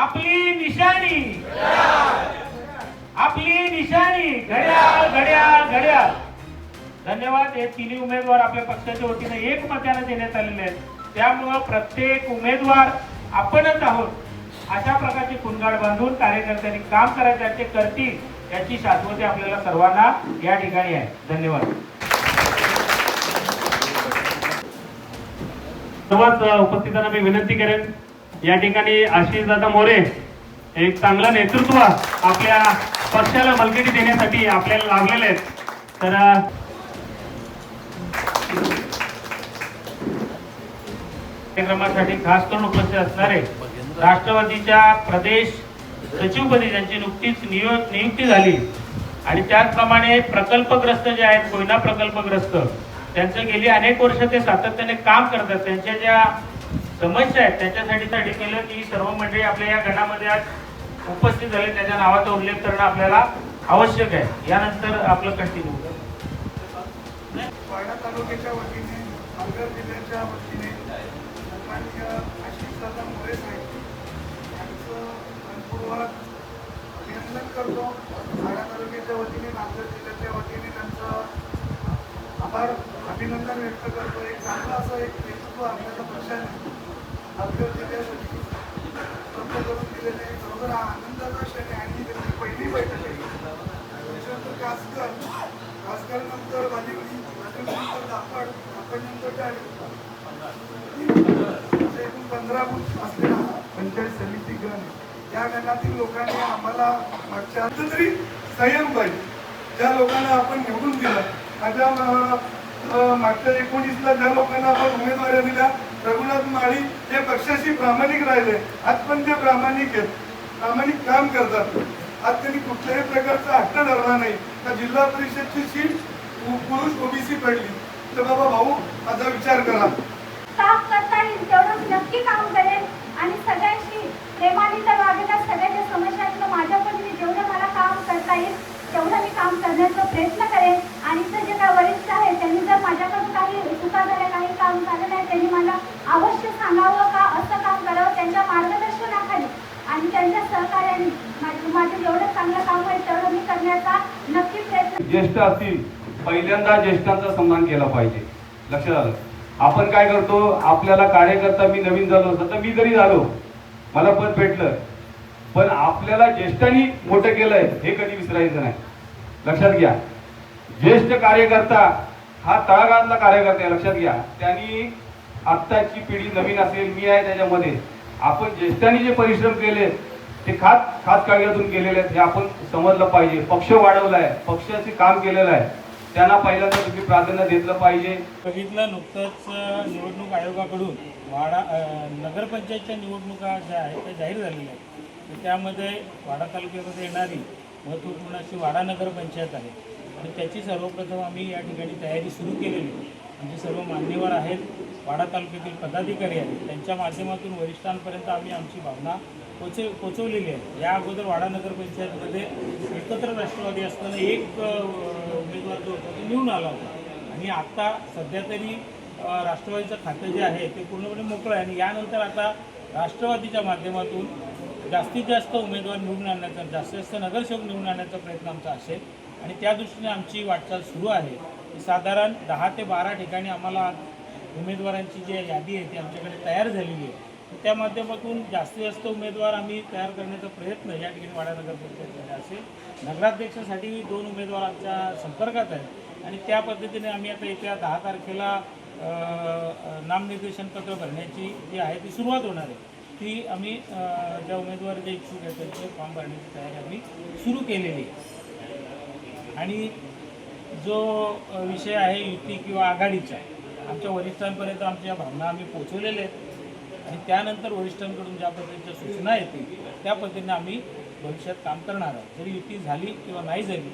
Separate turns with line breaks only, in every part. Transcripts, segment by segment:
आपली निशाणी. आपली निशाणी. घड्याळ घड्याळ घड्याळ. धन्यवाद हे तिन्ही उमेदवार आपल्या पक्षाच्या वतीने एक मताने देण्यात आलेले आहेत. त्यामुळं प्रत्येक उमेदवार आपणच आहोत. अशा प्रकारची कुंगाड बांधून कार्यकर्त्यांनी काम करायचं ते करतील याची शाश्वती आपल्याला सर्वांना या ठिकाणी आहे. धन्यवाद.
सर्वात उपस्थितांना मी विनंती करेन या ठिकाणी आशिष दादा मोरे एक चांगलं नेतृत्व आपल्या पक्षाला बलकटी देण्यासाठी आपल्याला लाभलेले आहेत. तर
कार्यक्रमासाठी खास करून उपस्थित असणारे राष्ट्रवादीच्या प्रदेश सचिवपदी ज्यांची नुकतीच नियो नियुक्ती झाली आणि त्याचप्रमाणे प्रकल्पग्रस्त जे आहेत कोयना प्रकल्पग्रस्त त्यांचं गेली अनेक वर्ष ते सातत्याने काम करतात. त्यांच्या ज्या समस्या आहेत त्याच्यासाठी साठी केलं की सर्व मंडळी आपल्या या गणामध्ये आज उपस्थित झाले. त्याच्या नावाचा उल्लेख करणं आपल्याला आवश्यक आहे. यानंतर आपलं कंटिन्यू
वाडा तालुक्याच्या वतीने पालघर जिल्ह्याच्या वतीने सन्माननीय आशिषदादा मोरे साहेब यांचं मनपूर्वक अभिनंदन करतो. वाडा तालुक्याच्या वतीने नांदेड जिल्ह्याच्या वतीने त्यांचं आभार अभिनंदन व्यक्त करतो. एक चांगलं असं एक नेतृत्व आपल्याला पक्षाने पालघर जिल्ह्यासाठी उपलब्ध करून दिलेले हा आनंदाचा क्षण आणि त्यांची पहिली बैठक आहे त्याच्यानंतर कासकर कासकर नंतर बालिवडी बालिवडीनंतर दापड एकूण पंधरा बूथ असलेला पंचायत समिती गण या गणातील लोकांनी आम्हाला मागच्या तरी संयम पाहिजे ज्या लोकांना आपण निवडून दिलं माझ्या मागच्या एकोणीसला ज्या लोकांना आपण उमेदवारी दिल्या रघुनाथ माळी हे पक्षाशी प्रामाणिक राहिले. आज पण ते प्रामाणिक आहेत. प्रामाणिक काम करतात. आज त्यांनी कुठल्याही प्रकारचा हट्ट धरला नाही. तर जिल्हा परिषदची सीट पुरुष ओबीसी पडली. तर बाबा भाऊ माझा विचार करा.
काम करता येईल नक्की काम करेन आणि सगळ्यांशी प्रेमाने तर वागेल सगळ्यांच्या समस्यांचं माझ्या परीने जेवढं मला काम करता येईल तेवढं मी काम करण्याचा प्रयत्न करेन आणि इथं जे काही वरिष्ठ आहेत त्यांनी जर माझ्याकडून काही चुका झाल्या काही काम झालं नाही त्यांनी मला अवश्य सांगावं का असं काम करावं त्यांच्या मार्गदर्शनाखाली आणि त्यांच्या सहकार्याने माझं चांगलं काम तेवढं मी करण्याचा नक्की प्रयत्न
ज्येष्ठ असतील पहिल्यांदा ज्येष्ठांचा सन्मान केला पाहिजे. लक्षात आलं? आपण काय करतो? आपल्याला कार्यकर्ता मी नवीन झालो तर मी जरी झालो. मला पद भेटलं. पण आपल्याला ज्येष्ठांनी मोठं केलंय हे कधी विसरायचं नाही. लक्षात घ्या. ज्येष्ठ कार्यकर्ता हा तळागाळातला कार्यकर्ता आहे लक्षात घ्या. त्यांनी आत्ताची पिढी नवीन असेल मी आहे त्याच्यामध्ये. आपण ज्येष्ठांनी जे परिश्रम केले ते खात खात काळ्यातून केलेले आहेत हे आपण समजलं पाहिजे. पक्ष वाढवलाय पक्षाचे काम केलेलं आहे. त्यांना पहिल्यांदा तुम्ही प्राधान्य घेतलं पाहिजे.
बघितलं नुकतंच निवडणूक आयोगाकडून वाडा नगरपंचायतच्या निवडणुका ज्या आहेत त्या जाहीर झालेल्या आहेत. तर त्यामध्ये वाडा तालुक्यामध्ये येणारी महत्त्वपूर्ण अशी वाडा नगरपंचायत आहे. आणि त्याची सर्वप्रथम आम्ही या ठिकाणी तयारी सुरू केलेली आहे. सर्व मान्यवर आहेत वाडा तालुक्यातील पदाधिकारी आहेत. त्यांच्या माध्यमातून वरिष्ठांपर्यंत आम्ही आमची भावना पोचव पोचवलेली आहे. या अगोदर वाडा नगरपंचायतमध्ये एकत्र राष्ट्रवादी असताना एक उमेदवार जो होता तो निवडून आला होता. आणि आत्ता सध्या तरी राष्ट्रवादीचं खातं जे आहे ते पूर्णपणे मोकळं आहे. आणि यानंतर आता राष्ट्रवादीच्या माध्यमातून जास्तीत जास्त उमेदवार निवडून आणण्याचा जास्तीत जास्त नगरसेवक निवडून आणण्याचा प्रयत्न आमचा असेल. आणि त्या दृष्टीने आमची वाटचाल सुरू आहे. साधारण दहा ते बारा ठिकाणी आम्हाला उमेदवारांची जी यादी आहे ती आमच्याकडे तयार झालेली आहे. त्या माध्यमातून जास्तीत जास्त उमेदवार आम्ही तयार करण्याचा प्रयत्न या ठिकाणी वाडा नगर पंचायतमध्ये असेल. नगराध्यक्षासाठी दोन उमेदवार आमच्या संपर्कात आहेत. आणि त्या पद्धतीने आम्ही आता येत्या दहा तारखेला नामनिर्देशन पत्र भरण्याची जी आहे ती सुरुवात होणार आहे. ती आम्ही ज्या उमेदवार जे इच्छुक आहेत त्यांचे फॉर्म भरण्याची तयारी आम्ही सुरू केलेली आहे. आणि जो विषय आहे युती किंवा आघाडीचा आमच्या वरिष्ठांपर्यंत आमच्या भावना आम्ही पोचवलेल्या आहेत. आणि त्यानंतर वरिष्ठांकडून ज्या पद्धतीच्या सूचना येतील त्या पद्धतीने आम्ही भविष्यात काम करणार आहोत. जरी युती झाली किंवा नाही झाली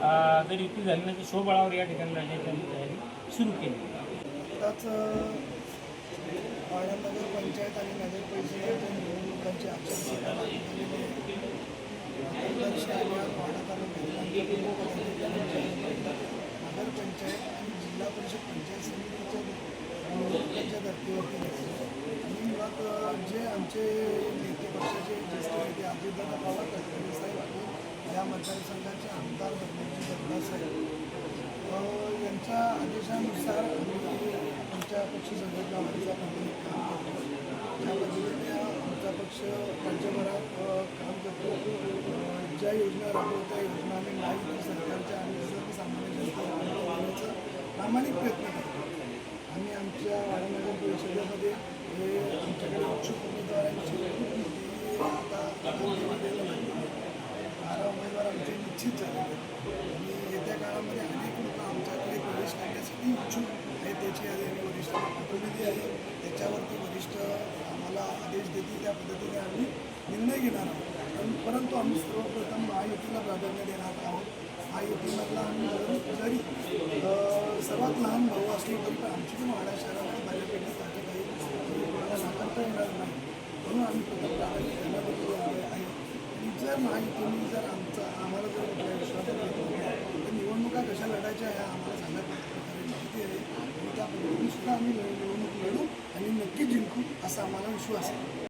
जर जरी युती झाली नाही तर स्वबळावर या ठिकाणी लढण्याची आम्ही तयारी सुरू केली.
आताच पंचायत आणि नगर परिषदेच्या निवडणुकांची आचारसंहिता पंचायत आणि जिल्हा परिषद पंचायत समितीच्या निवडणुकांच्या धर्तीवरती मुळात जे आमचे नेते पक्षाचे ज्येष्ठ नेते अजितदादा पवार गडकरी साहेब आणि या मतदारसंघाचे आमदार बनण्याची गरज यांच्या आदेशानुसार आम्ही आमच्या पक्ष संघटनावरचा प्रामाणिक काम करतो. त्या पद्धतीने आमचा पक्ष राज्यभरात काम करतो. ज्या योजना राबवत त्या योजना आम्ही माहिती सरकारच्या आणि सर्वसामान्य जनतेचा प्रामाणिक प्रयत्न करतो. आम्ही आमच्या इच्छुक आहेत त्याची यादी वरिष्ठ वरिष्ठांना आहे. त्याच्यावरती वरिष्ठ आम्हाला आदेश देतील त्या पद्धतीने आम्ही निर्णय घेणार आहोत. पण- परंतु आम्ही सर्वप्रथम महायुतीला प्राधान्य देणार आहोत. महायुतीमधला आम्ही जरी जरी सर्वात लहान भाऊ असलो तरी पण आमची पण वाडा शहरामध्ये बऱ्यापैकी ताकद आहे. म्हणजे कोणाला नाकारता येणार नाही. म्हणून आम्ही प्रथम प्राधान्य त्यांना आहे. आणि जर महायुतीने जर आमचा आम्हाला जर विश्वास नाही तर निवडणुका कशा लढायच्या ह्या आम्हाला चांगल्या प्रकारे आहे आणि त्या पद्धतीने सुद्धा आम्ही निवडणूक लढू आणि नक्की जिंकू असा आम्हाला विश्वास आहे.